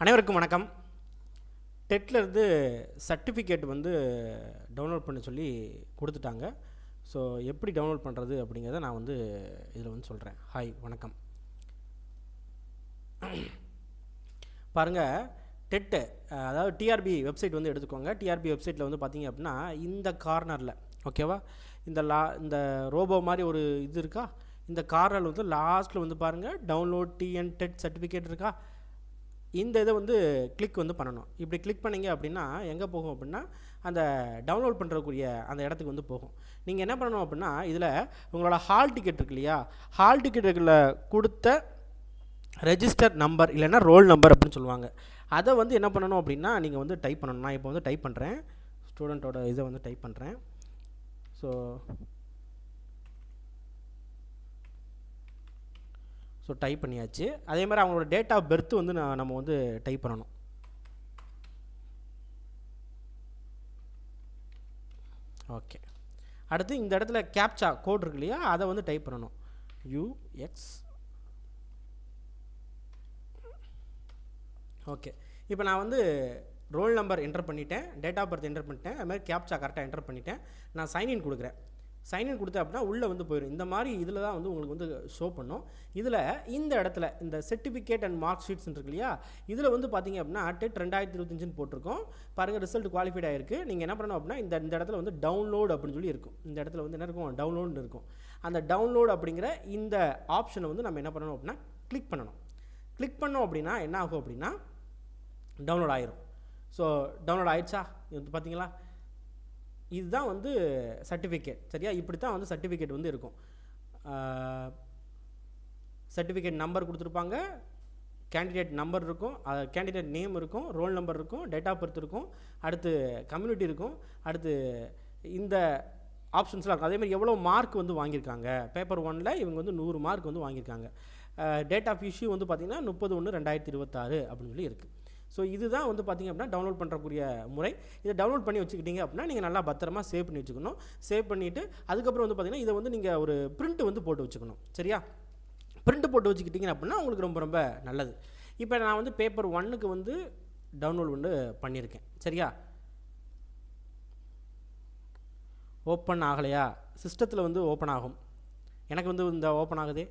அனைவருக்கும் வணக்கம். டெட்டில் இருந்து சர்டிஃபிகேட் வந்து டவுன்லோட் பண்ண சொல்லி கொடுத்துட்டாங்க. ஸோ எப்படி டவுன்லோட் பண்ணுறது அப்படிங்கிறத நான் வந்து இதில் வந்து சொல்கிறேன் ஹாய் வணக்கம். பாருங்கள் டெட்டு அதாவது டிஆர்பி வெப்சைட் வந்து எடுத்துக்கோங்க. டிஆர்பி வெப்சைட்டில் வந்து பார்த்தீங்க அப்படின்னா இந்த கார்னரில் ஓகேவா? இந்த லா இந்த ரோபோ மாதிரி ஒரு இது இருக்கா? இந்த கார்னர் வந்து லாஸ்ட்டில் வந்து பாருங்கள் டவுன்லோட் டிஎன் டெட் சர்டிஃபிகேட் இருக்கா? இந்த இதை வந்து கிளிக் வந்து பண்ணணும். இப்படி கிளிக் பண்ணீங்க அப்படின்னா எங்கே போகும் அப்படின்னா அந்த டவுன்லோட் பண்ணுறக்கூடிய அந்த இடத்துக்கு வந்து போகும். நீங்கள் என்ன பண்ணணும் அப்படின்னா இதில் உங்களோட ஹால் டிக்கெட் இருக்கு இல்லையா? ஹால் டிக்கெட்டுகளில் கொடுத்த ரெஜிஸ்டர் நம்பர் இல்லைன்னா ரோல் நம்பர் அப்படின்னு சொல்லுவாங்க. அதை வந்து என்ன பண்ணணும் அப்படின்னா நீங்கள் வந்து டைப் பண்ணணும். நான் இப்போ வந்து டைப் பண்ணுறேன் ஸ்டூடெண்ட்டோட இதை வந்து டைப் பண்ணுறேன் ஸோ ஸோ டைப் பண்ணியாச்சு. அதே மாதிரி அவங்களோட டேட் ஆஃப் பர்த் வந்து நான் நம்ம வந்து டைப் பண்ணணும். ஓகே அடுத்து இந்த இடத்துல கேப்சா கோட் இருக்கு இல்லையா? அதை வந்து டைப் பண்ணணும். யூஎக்ஸ் ஓகே இப்போ நான் வந்து ரோல் நம்பர் என்டர் பண்ணிட்டேன். டேட் ஆஃப் பர்த் என்டர் பண்ணிட்டேன். அது மாதிரி கேப்சா கரெக்டாக என்டர் பண்ணிட்டேன். நான் சைன்இன் கொடுக்குறேன். சைன்இன் கொடுத்தேன் அப்படின்னா உள்ளே வந்து போயிடும். இந்த மாதிரி இதில் தான் வந்து உங்களுக்கு வந்து ஷோ பண்ணும். இதில் இந்த இடத்துல இந்த சர்டிஃபிகேட் அண்ட் மார்க் ஷீட்ஸ் இருக்கு இல்லையா? இதில் வந்து பார்த்தீங்க அப்படின்னா டெட் ரெண்டாயிரத்தி இருபத்தஞ்சுன்னு போட்டிருக்கோம். பாருங்கள் ரிசல்ட் குவாலிஃபைட் ஆயிருக்கு. நீங்கள் என்ன பண்ணணும் அப்படின்னா இந்த இந்த இடத்துல வந்து டவுன்லோட் அப்படின்னு சொல்லி இருக்கும். இந்த இடத்துல வந்து என்ன இருக்கும்? டவுன்லோட்னு இருக்கும். அந்த டவுன்லோட் அப்படிங்கிற இந்த ஆப்ஷனை வந்து நம்ம என்ன பண்ணணும் அப்படின்னா கிளிக் பண்ணணும். கிளிக் பண்ணோம் அப்படின்னா என்ன ஆகும் அப்படின்னா டவுன்லோட் ஆயிரும். ஸோ டவுன்லோட் ஆயிடுச்சா? இது வந்து பார்த்தீங்களா? இதுதான் வந்து சர்டிஃபிகேட் சரியா? இப்படி தான் வந்து சர்டிஃபிகேட் வந்து இருக்கும். சர்டிஃபிகேட் நம்பர் கொடுத்துருப்பாங்க. கேண்டிடேட் நம்பர் இருக்கும். கேண்டிடேட் நேம் இருக்கும். ரோல் நம்பர் இருக்கும். டேட் ஆஃப் பர்த் இருக்கும். அடுத்து கம்யூனிட்டி இருக்கும். அடுத்து இந்த ஆப்ஷன்ஸ்லாம் இருக்கும். அதேமாதிரி எவ்வளோ மார்க் வந்து வாங்கியிருக்காங்க. பேப்பர் ஒனில் இவங்க வந்து நூறு மார்க் வந்து வாங்கியிருக்காங்க. டேட் ஆஃப் இஷ்யூ வந்து பார்த்திங்கன்னா முப்பது ஒன்று ரெண்டாயிரத்தி இருபத்தாறு அப்படின்னு சொல்லி இருக்குது ஸோ இதுதான் வந்து பார்த்திங்க அப்படின்னா டவுன்லோட் பண்ணுறக்கூடிய முறை. இதை டவுன்லோட் பண்ணி வச்சுக்கிட்டீங்க அப்படின்னா நீங்கள் நல்லா பத்திரமா சேவ் பண்ணி வச்சுக்கணும். சேவ் பண்ணிவிட்டு அதுக்கப்புறம் வந்து பார்த்திங்கன்னா இதை வந்து நீங்கள் ஒரு பிரிண்ட் வந்து போட்டு வச்சுக்கணும். சரியா? பிரிண்ட் போட்டு வச்சுக்கிட்டிங்க அப்படின்னா உங்களுக்கு ரொம்ப ரொம்ப நல்லது. இப்போ நான் வந்து பேப்பர் ஒன்னுக்கு வந்து டவுன்லோட் வந்து பண்ணியிருக்கேன். சரியா? ஓப்பன் ஆகலையா? சிஸ்டத்தில் வந்து ஓப்பன் ஆகும். எனக்கு வந்து இந்த ஓப்பன் ஆகுதே?